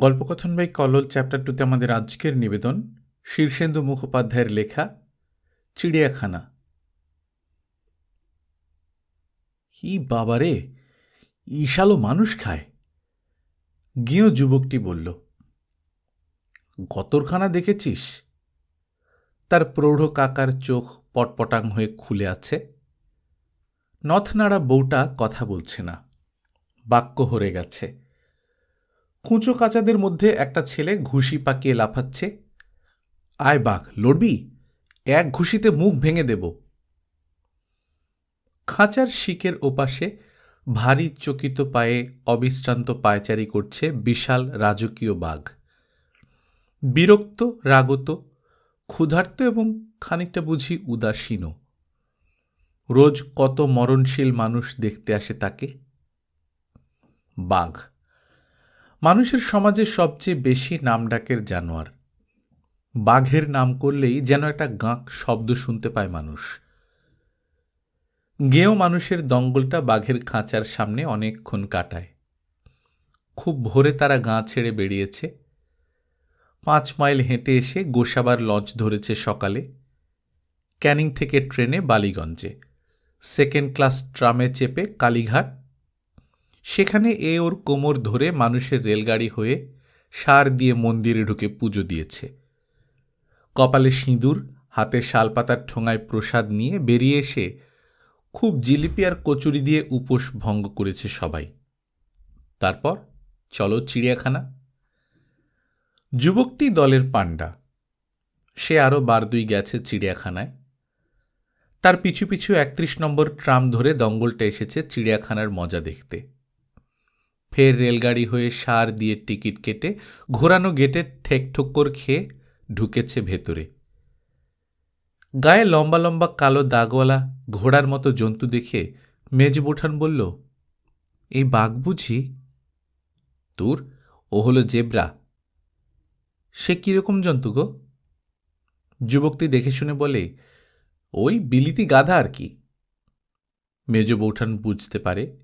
গল্পকথন by Kallol chapter টুতে আমাদের আজকের নিবেদন শীর্ষেন্দু মুখোপাধ্যায়ের লেখা চিড়িয়াখানা। কি বাবারে ইশালো মানুষ খায়। গিয়েও যুবকটি বলল, গতরখানা দেখেছিস? তার প্রৌঢ় কাকার চোখ পটপটাং হয়ে খুলে আছে। নথনাড়া বউটা কথা বলছে না। বাক্য হরে গেছে। কুঁচো কাচাদের মধ্যে একটা ছেলে ঘুষি পাকিয়ে লাফাচ্ছে। আয় বাঘ, লড়বি? এক ঘুষিতে মুখ ভেঙে দেব। খাঁচার শিকের ওপাশে ভারী চকিত পায়ে অবিশ্রান্ত পায়চারি করছে বিশাল রাজকীয় বাঘ। বিরক্ত, রাগত, ক্ষুধার্ত এবং খানিকটা বুঝি উদাসীনও। রোজ কত মরণশীল মানুষ দেখতে আসে তাকে। বাঘ মানুষের সমাজে সবচেয়ে বেশি নামডাকের জানোয়ার। বাঘের নাম করলেই যেন একটা গাঁক শব্দ শুনতে পায় মানুষ। গেঁয়ো মানুষের দঙ্গলটা বাঘের খাঁচার সামনে অনেকক্ষণ কাটায়। খুব ভোরে তারা গাঁ ছেড়ে বেরিয়েছে। পাঁচ মাইল হেঁটে এসে গোসাবার লঞ্চ ধরেছে সকালে। ক্যানিং থেকে ট্রেনে বালিগঞ্জে। সেকেন্ড ক্লাস ট্রামে চেপে কালীঘাট সেখানে এ ওর কোমর ধরে মানুষের রেলগাড়ি হয়ে সার দিয়ে মন্দিরে ঢুকে পুজো দিয়েছে। কপালে সিঁদুর হাতে শালপাতার ঠোঙায় প্রসাদ নিয়ে বেরিয়ে এসে খুব জিলিপি আর কচুরি দিয়ে উপোস ভঙ্গ করেছে সবাই। তারপর চলো চিড়িয়াখানা। যুবকটি দলের পাণ্ডা। সে আরও বার দুই গেছে চিড়িয়াখানায়। তার পিছু পিছু একত্রিশ নম্বর ট্রাম ধরে দঙ্গলটা এসেছে চিড়িয়াখানার মজা দেখতে। ফের রেলগাড়ি হয়ে সার দিয়ে টিকিট কেটে ঘোরানো গেটের ঠেক ঠোক্কর খেয়ে ঢুকেছে ভেতরে। গায়ে লম্বা লম্বা কালো দাগওয়ালা ঘোড়ার মতো জন্তু দেখে মেজ বোঠান বলল, এই বাঘ বুঝি? তোর? ও হলো জেব্রা। সে কীরকম জন্তু গো? যুবকটি দেখে শুনে বলে, ওই বিলিতি গাধা আর কি। মেজ বৌঠান বুঝতে পারে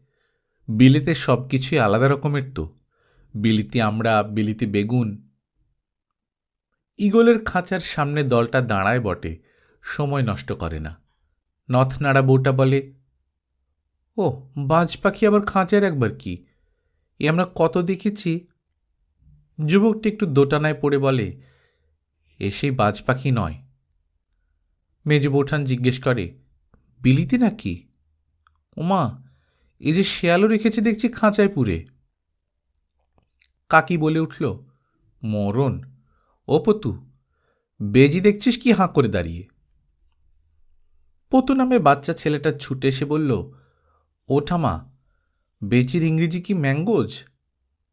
বিলিতে সব কিছুই আলাদা রকমের তো। বিলিতি আমরা, বিলিতি বেগুন। ইগলের খাঁচার সামনে দলটা দাঁড়ায় বটে, সময় নষ্ট করে না। নথ নাড়া বউটা বলে, ও, বাজ পাখি আবার খাঁচার একবার কি? এ আমরা কত দেখেছি? যুবকটি একটু দোটানায় পড়ে বলে, এ সেই বাজ পাখি নয়। মেজু বৌঠান জিজ্ঞেস করে, বিলিতি নাকি? ওমা এই যে শেয়ালও রেখেছে দেখছি খাঁচায় পুরে কাকি বলে উঠল, মরণ। ও পতু, বেজি দেখছিস কি হাঁ করে দাঁড়িয়ে? পতু নামে বাচ্চা ছেলেটা ছুটে এসে বলল ও ঠামা বেজির ইংরেজি কি ম্যাঙ্গোজ?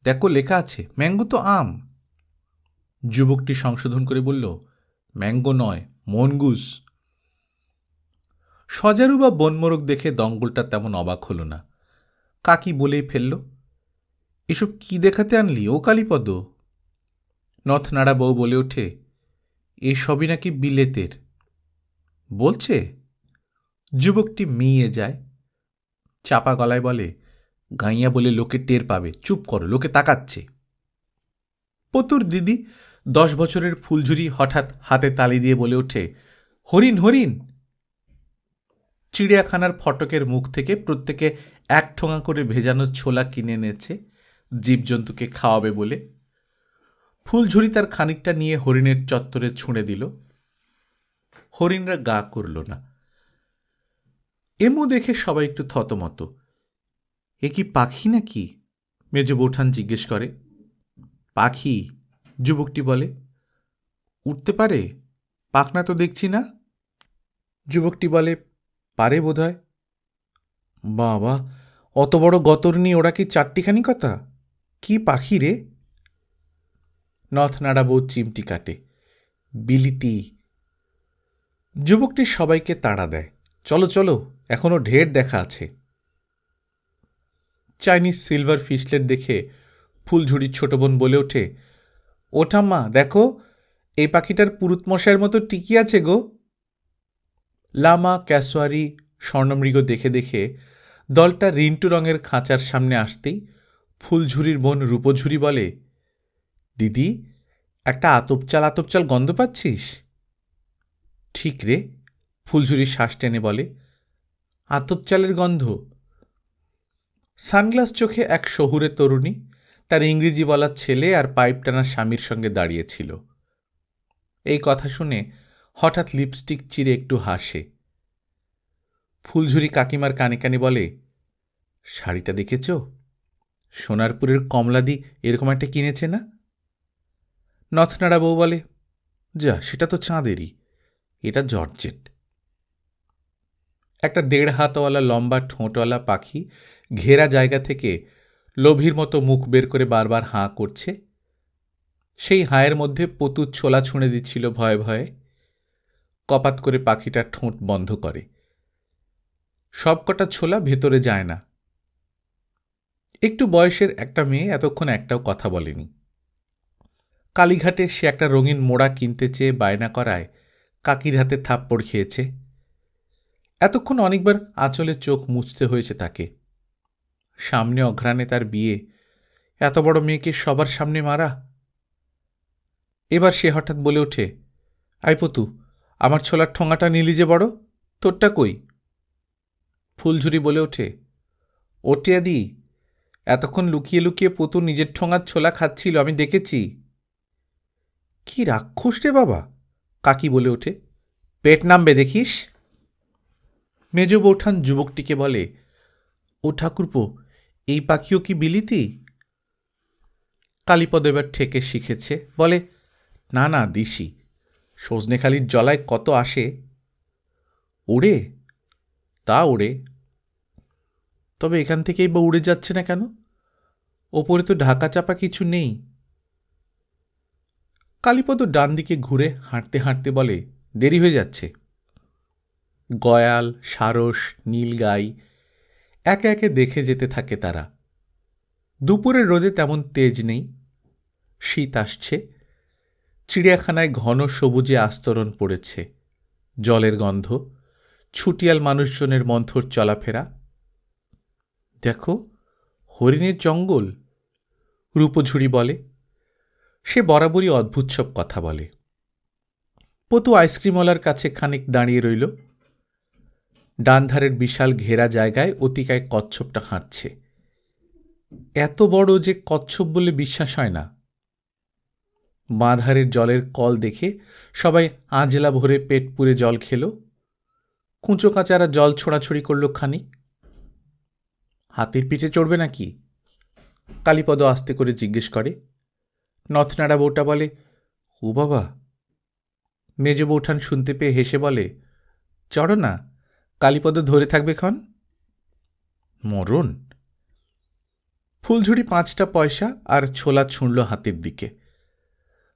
দেখো লেখা আছে, ম্যাঙ্গো তো আম। যুবকটি সংশোধন করে বলল, ম্যাঙ্গো নয়, মনগুস। সজারু বা বনমোরগ দেখে দঙ্গলটা তেমন অবাক হলো না। কাকি বলেই ফেলল, এসব কি দেখাতে আনলি, ও কালীপদ? নথনাড়া বউ বলে ওঠে এসবই নাকি বিলেতের। বলছে, যুবকটি মিয়ে যায়। চাপা গলায় বলে, গাইয়া বলে লোকে টের পাবে, চুপ করো, লোকে তাকাচ্ছে। পতুর দিদি দশ বছরের ফুলঝুরি হঠাৎ হাতে তালি দিয়ে বলে ওঠে, হরিণ হরিণ! চিড়িয়াখানার ফটকের মুখ থেকে প্রত্যেকে এক ঠোঙা করে ভেজানো ছোলা কিনে এনেছে, জীবজন্তুকে খাওয়াবে বলে। ফুলঝুরি তার খানিকটা নিয়ে হরিণের চত্বরে ছুঁড়ে দিল। হরিণরা গা করল না। এমু দেখে সবাই একটু থতমত। এ কি পাখি নাকি? মেজ বৌঠান জিজ্ঞেস করে। পাখি যুবকটি বলে। উঠতে পারে, পাখনা তো দেখছি না যুবকটি বলে। পারে বোধহয়? বাবা, অত বড় গতরনি ওরা কি চারটিখানি কথা? কি পাখি রে? নথ নাড়া বউ চিমটি কাটে। বিলিতি। যুবকটি সবাইকে তাড়া দেয়। চলো চলো এখনও ঢের দেখা আছে। চাইনিজ সিলভার ফিশলেট দেখে ফুলঝুড়ির ছোট বোন বলে ওঠে ও ঠাম্মা দেখো, এই পাখিটার পুরুতমশাইয়ের মতো টিকি আছে গো। লামা ক্যাসোয়ারি স্বর্ণমৃগ দেখে দেখে দলটা রিন্টু রঙের খাঁচার সামনে আসতেই ফুলঝুরির বোন রূপঝুরি বলে, দিদি, একটা আতপচাল আতপচাল গন্ধ পাচ্ছিস? ঠিক রে ফুলঝুরি শ্বাস টেনে বলে, আতপচালের গন্ধ। সানগ্লাস চোখে এক শহুরে তরুণী তার ইংরেজি বলার ছেলে আর পাইপ টানা স্বামীর সঙ্গে দাঁড়িয়েছিল এই কথা শুনে হঠাৎ লিপস্টিক চিরে একটু হাসে। ফুলঝুরি কাকিমার কানে কানে বলে, শাড়িটা দেখেছ? সোনারপুরের কমলাদি এরকম একটা কিনেছে না? নথনাড়া বউ বলে, যা, সেটা তো চাঁদেরই। এটা জর্জেট। একটা দেড় হাতওয়ালা লম্বা ঠোঁটওয়ালা পাখি ঘেরা জায়গা থেকে লোভীর মতো মুখ বের করে বারবার হাঁ করছে। সেই হায়ের মধ্যে পতুর ছোলা ছুঁড়ে দিচ্ছিল ভয়ে ভয়ে। কপাত করে পাখিটার ঠোঁট বন্ধ করে। সবকটা ছোলা ভেতরে যায় না। একটু বয়সের একটা মেয়ে এতক্ষণ একটাও কথা বলেনি। কালীঘাটে সে একটা রঙিন মোড়া কিনতে চেয়ে বায়না করায় কাকির হাতে থাপ্পড় খেয়েছে। এতক্ষণ অনেকবার আঁচলে চোখ মুছতে হয়েছে তাকে। সামনে অঘ্রাণে তার বিয়ে। এত বড় মেয়েকে সবার সামনে মারা। এবার সে হঠাৎ বলে ওঠে আইপতু আমার ছোলার ঠোঙাটা নিলি যে বড়? তোরটা কই? ফুলঝুরি বলে ওঠে। ওটে দি এতক্ষণ লুকিয়ে লুকিয়ে পুতু নিজের ঠোঙার ছোলা খাচ্ছিল, আমি দেখেছি। কি রাক্ষস রে বাবা, কাকি বলে ওঠে। পেট নামবে দেখিস। মেজ বৌঠান যুবকটিকে বলে, ও ঠাকুরপো, এই পাখিও কি বিলিতি? কালীপদ এবার ঠেকে শিখেছে। বলে, না না, দিশি সজনেখালির জলায় কত আসে? উড়ে তা উড়ে তবে এখান থেকেই বা উড়ে যাচ্ছে না কেন? ওপরে তো ঢাকা চাপা কিছু নেই। কালীপদ ডান দিকে ঘুরে হাঁটতে হাঁটতে বলে, দেরি হয়ে যাচ্ছে। গয়াল, সারস, নীলগাই একে একে দেখে যেতে থাকে তারা। দুপুরের রোদে তেমন তেজ নেই। শীত আসছে। চিড়িয়াখানায় ঘন সবুজে আস্তরণ পড়েছে। জলের গন্ধ, ছুটিয়াল মানুষজনের মন্থর চলাফেরা। দেখো, হরিণের জঙ্গল রূপঝুরি বলে। সে বরাবরই অদ্ভুত সব কথা বলে। পতু আইসক্রিমওয়ালার কাছে খানিক দাঁড়িয়ে রইল। ডানধারের বিশাল ঘেরা জায়গায় অতিকায় কচ্ছপটা হাঁটছে। এত বড় যে কচ্ছপ বলে বিশ্বাস হয় না। বাঁধারের জলের কল দেখে সবাই আঁজলা ভরে পেট পুরে জল খেল। কুঁচো কাচারা জল ছোড়াছড়ি করল খানিক। হাতির পিঠে চড়বে নাকি? কালীপদ আস্তে করে জিজ্ঞেস করে। নথনাড়া বউটা বলে, ও বাবা। মেজ বৌঠান শুনতে পেয়ে হেসে বলে, চড়ো না, কালীপদ ধরে থাকবে ক্ষণ? মরণ? ফুলঝুড়ি পাঁচটা পয়সা আর ছোলা ছুঁড়ল হাতির দিকে।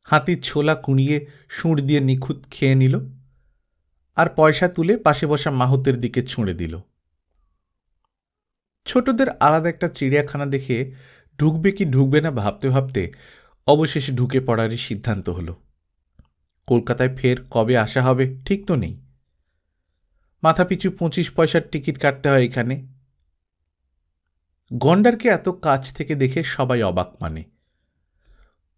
হাতির ছোলা কুঁড়িয়ে সুঁড় দিয়ে নিখুঁত খেয়ে নিল আর পয়সা তুলে পাশে বসা মাহুতের দিকে ছুঁড়ে দিল। ছোটদের আলাদা একটা চিড়িয়াখানা দেখে ঢুকবে কি ঢুকবে না ভাবতে ভাবতে অবশেষে ঢুকে পড়ারই সিদ্ধান্ত হলো। কলকাতায় ফের কবে আসা হবে ঠিক তো নেই। মাথাপিছু পঁচিশ পয়সার টিকিট কাটতে হয় এখানে। গন্ডারকে এত কাছ থেকে দেখে সবাই অবাক মানে।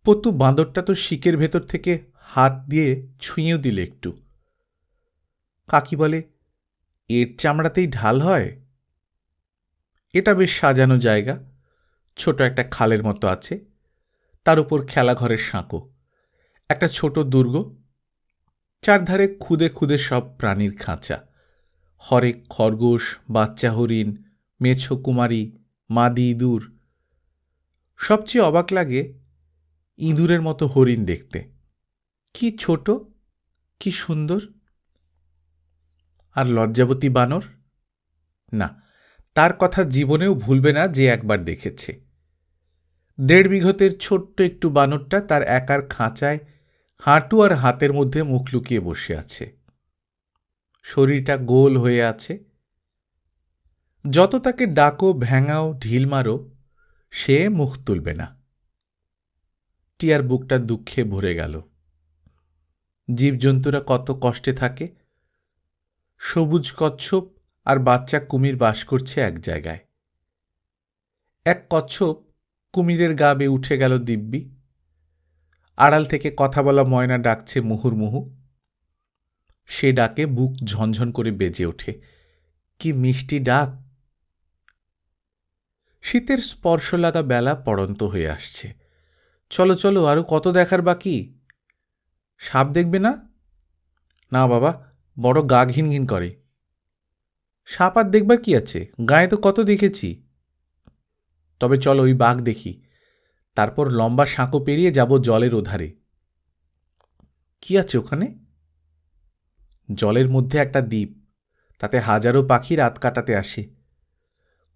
পতু বাঁদরটা তো শিকের ভেতর থেকে হাত দিয়ে ছুঁয়েও দিলে একটু। কাকি বলে, এর চামড়াতেই ঢাল হয়? এটা বেশ সাজানো জায়গা। ছোট একটা খালের মতো আছে। তার উপর খেলাঘরের সাঁকো। একটা ছোট দুর্গ। চারধারে খুদে খুদে সব প্রাণীর খাঁচা। হরেক খরগোশ, বাচ্চা হরিণ, মেছো কুমারী, মাদি ইঁদুর। সবচেয়ে অবাক লাগে ইঁদুরের মতো হরিণ দেখতে। কি ছোট, কি সুন্দর। আর লজ্জাবতী বানর? না, তার কথা জীবনেও ভুলবে না যে একবার দেখেছে। দেড় বিঘতের ছোট্ট একটু বানরটা তার একার খাঁচায়, হাঁটু আর হাতের মধ্যে মুখ লুকিয়ে বসে আছে। শরীরটা গোল হয়ে আছে। যত তাকে ডাকো ভ্যাঙাও ঢিল মারো, সে মুখ তুলবে না। টিয়ার বুকটা দুঃখে ভরে গেল। জীবজন্তুরা কত কষ্টে থাকে। সবুজ কচ্ছপ আর বাচ্চা কুমির বাস করছে এক জায়গায়। এক কচ্ছপ কুমিরের গা বেয়ে উঠে গেল দিব্যি। আড়াল থেকে কথা বলা ময়না ডাকছে মুহুর্মুহু সে ডাকে বুক ঝনঝন করে বেজে ওঠে। কি মিষ্টি ডাক। শীতের স্পর্শ লাগা বেলা পড়ন্ত হয়ে আসছে। চলো চলো আরও কত দেখার বাকি? সাপ দেখবে না? না বাবা, বড় গা ঘিন ঘিন করে। সাপ আর দেখবার কি আছে? গায়ে তো কত দেখেছি। তবে চলো ওই বাঘ দেখি। তারপর লম্বা সাঁকো পেরিয়ে যাব জলের ওধারে। কি আছে ওখানে? জলের মধ্যে একটা দ্বীপ। তাতে হাজারো পাখি রাত কাটাতে আসে।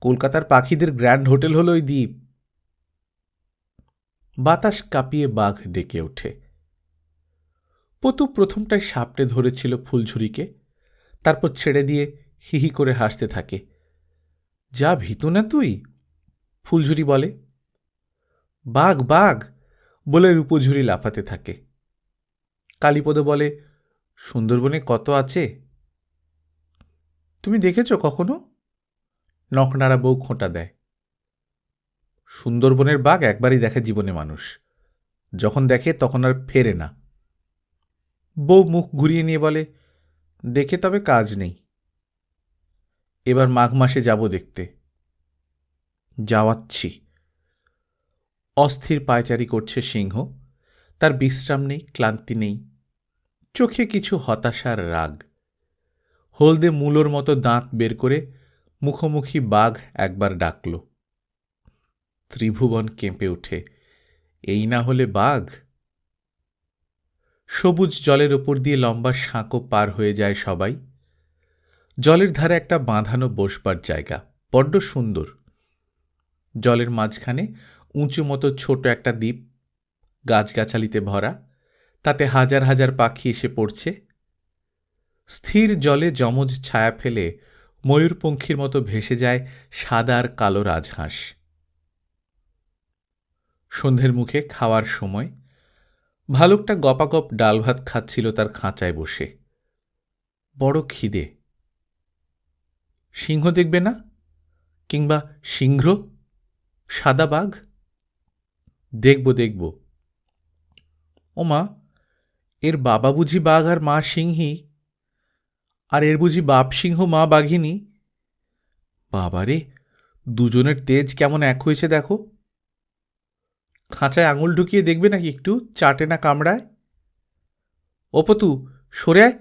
কলকাতার পাখিদের গ্র্যান্ড হোটেল হলো ওই দ্বীপ। বাতাস কাঁপিয়ে বাঘ ডেকে ওঠে। পতু প্রথমটায় সাপটে ধরেছিল ফুলঝুরিকে, তারপর ছেড়ে দিয়ে হিহি করে হাসতে থাকে। যা ভীতু না তুই? ফুলঝুরি বলে। বাঘ বাঘ! বলে রূপঝুরি লাফাতে থাকে। কালীপদ বলে, সুন্দরবনে কত আছে? তুমি দেখেছ কখনো? নখনাড়া বউ খোঁটা দেয়। সুন্দরবনের বাঘ একবারই দেখে জীবনে মানুষ। যখন দেখে তখন আর ফেরে না। বউ মুখ ঘুরিয়ে নিয়ে বলে, দেখে তবে কাজ নেই। এবার মাঘ মাসে যাব দেখতে। যাওয়াচ্ছি। অস্থির পায়চারি করছে সিংহ। তার বিশ্রাম নেই, ক্লান্তি নেই। চোখে কিছু হতাশার রাগ। হলদে মূলোর মতো দাঁত বের করে মুখোমুখি বাঘ একবার ডাকল। ত্রিভুবন কেঁপে ওঠে। এই না হলে বাঘ? সবুজ জলের ওপর দিয়ে লম্বা সাঁকো পার হয়ে যায় সবাই। জলের ধারে একটা বাঁধানো বসবার জায়গা, বড্ড সুন্দর। জলের মাঝখানে উঁচু মতো ছোট একটা দ্বীপ, গাছগাছালিতে ভরা, তাতে হাজার হাজার পাখি এসে পড়ছে। স্থির জলে যমজ ছায়া ফেলে ময়ূরপঙ্খীর মতো ভেসে যায় সাদা আর কালো রাজহাঁস। সন্ধ্যের মুখে খাওয়ার সময় ভালুকটা গপাগপ ডাল ভাত খাচ্ছিল তার খাঁচায় বসে। বড় খিদে। সিংহ দেখবে না? কিংবা সিংহ? সাদা বাঘ? দেখব দেখব। ওমা, এর বাবা বুঝি বাঘ আর মা সিংহী? আর এর বুঝি বাপ সিংহ, মা বাঘিনী? বাবারে, দুজনের তেজ কেমন এক হয়েছে দেখো। খাঁচায় আঙুল ঢুকিয়ে দেখবে নাকি একটু চাটে না কামড়ায়? ওপতু সরে আয়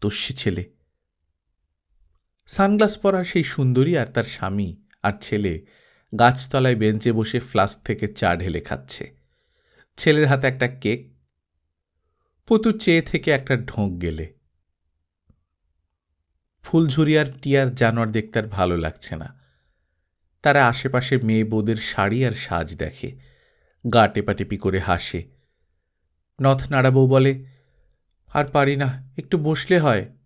তস্যি ছেলে। সানগ্লাস পরা সেই সুন্দরী আর তার স্বামী আর ছেলে গাছতলায় বেঞ্চে বসে ফ্লাস্ক থেকে চা ঢেলে খাচ্ছে। ছেলের হাতে একটা কেক। পতু চেয়ে থেকে একটা ঢোঁক গেলে। ফুলঝুরি আর টিয়ার জানোয়ার দেখতে আর ভালো লাগছে না। তারা আশেপাশে মেয়ে বৌদের শাড়ি আর সাজ দেখে। গা টেপাটেপি করে হাসে। নথ নাড়াবউ বলে, আর পারি না, একটু বসলে হয়।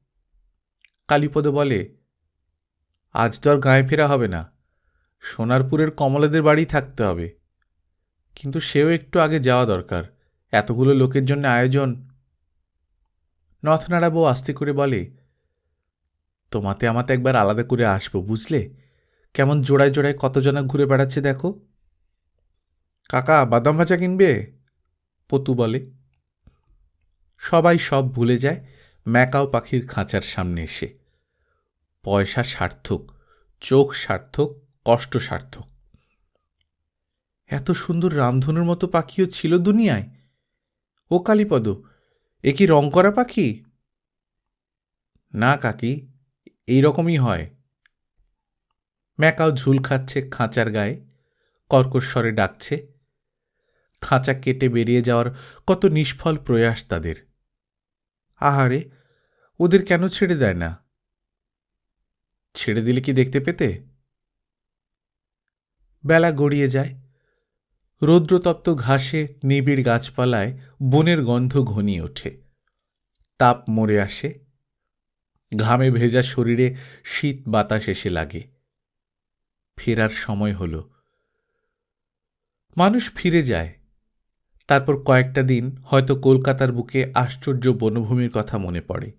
কালীপদ বলে, আজ তো আর গায়ে ফেরা হবে না, সোনারপুরের কমলাদের বাড়ি থাকতে হবে। কিন্তু সেও একটু আগে যাওয়া দরকার, এতগুলো লোকের জন্য আয়োজন। নথনাড়া বউ আস্তে করে বলে, তোমাতে আমাতে একবার আলাদা করে আসব, বুঝলে? কেমন জোড়ায় জোড়ায় কতজনা ঘুরে বেড়াচ্ছে দেখো। কাকা, বাদাম ভাজা কিনবে? পতু বলে। সবাই সব ভুলে যায় ম্যাকাও পাখির খাঁচার সামনে এসে। পয়সা সার্থক, চোখ সার্থক, কষ্ট সার্থক। এত সুন্দর রামধনুর মতো পাখিও ছিল দুনিয়ায়। ও কালীপদ, এ কি রং করা পাখি? না কাকি, এই রকমই হয়। ম্যাকাও ঝুল খাচ্ছে খাঁচার গায়ে। কর্কশ্বরে ডাকছে। খাঁচা কেটে বেরিয়ে যাওয়ার কত নিষ্ফল প্রয়াস তাদের। আহারে, ওদের কেন ছেড়ে দেয় না? ছেড়ে দিলে কি দেখতে পেতে? বেলা গড়িয়ে যায়। রৌদ্রতপ্ত ঘাসে নিবিড় গাছপালায় বনের গন্ধ ঘনিয়ে ওঠে। তাপ মরে আসে। ঘামে ভেজা শরীরে শীত বাতাস এসে লাগে। ফেরার সময় হল। মানুষ ফিরে যায়। তারপর কয়েকটা দিন হয়তো কলকাতার বুকে আশ্চর্য বনভূমির কথা মনে পড়ে।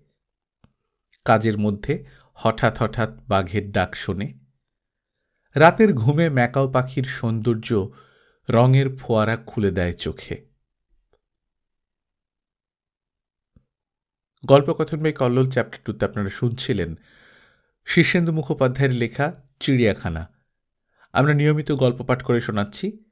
কাজের মধ্যে হঠাৎ হঠাৎ বাঘের ডাক শোনে। রাতের ঘুমে ম্যাকাও পাখির সৌন্দর্য রঙের ফোয়ারা খুলে দেয় চোখে। গল্পকথন বাই কল্লোল চ্যাপ্টার টুতে আপনারা শুনছিলেন শীর্ষেন্দু মুখোপাধ্যায়ের লেখা চিড়িয়াখানা। আমরা নিয়মিত গল্প পাঠ করে শোনাচ্ছি।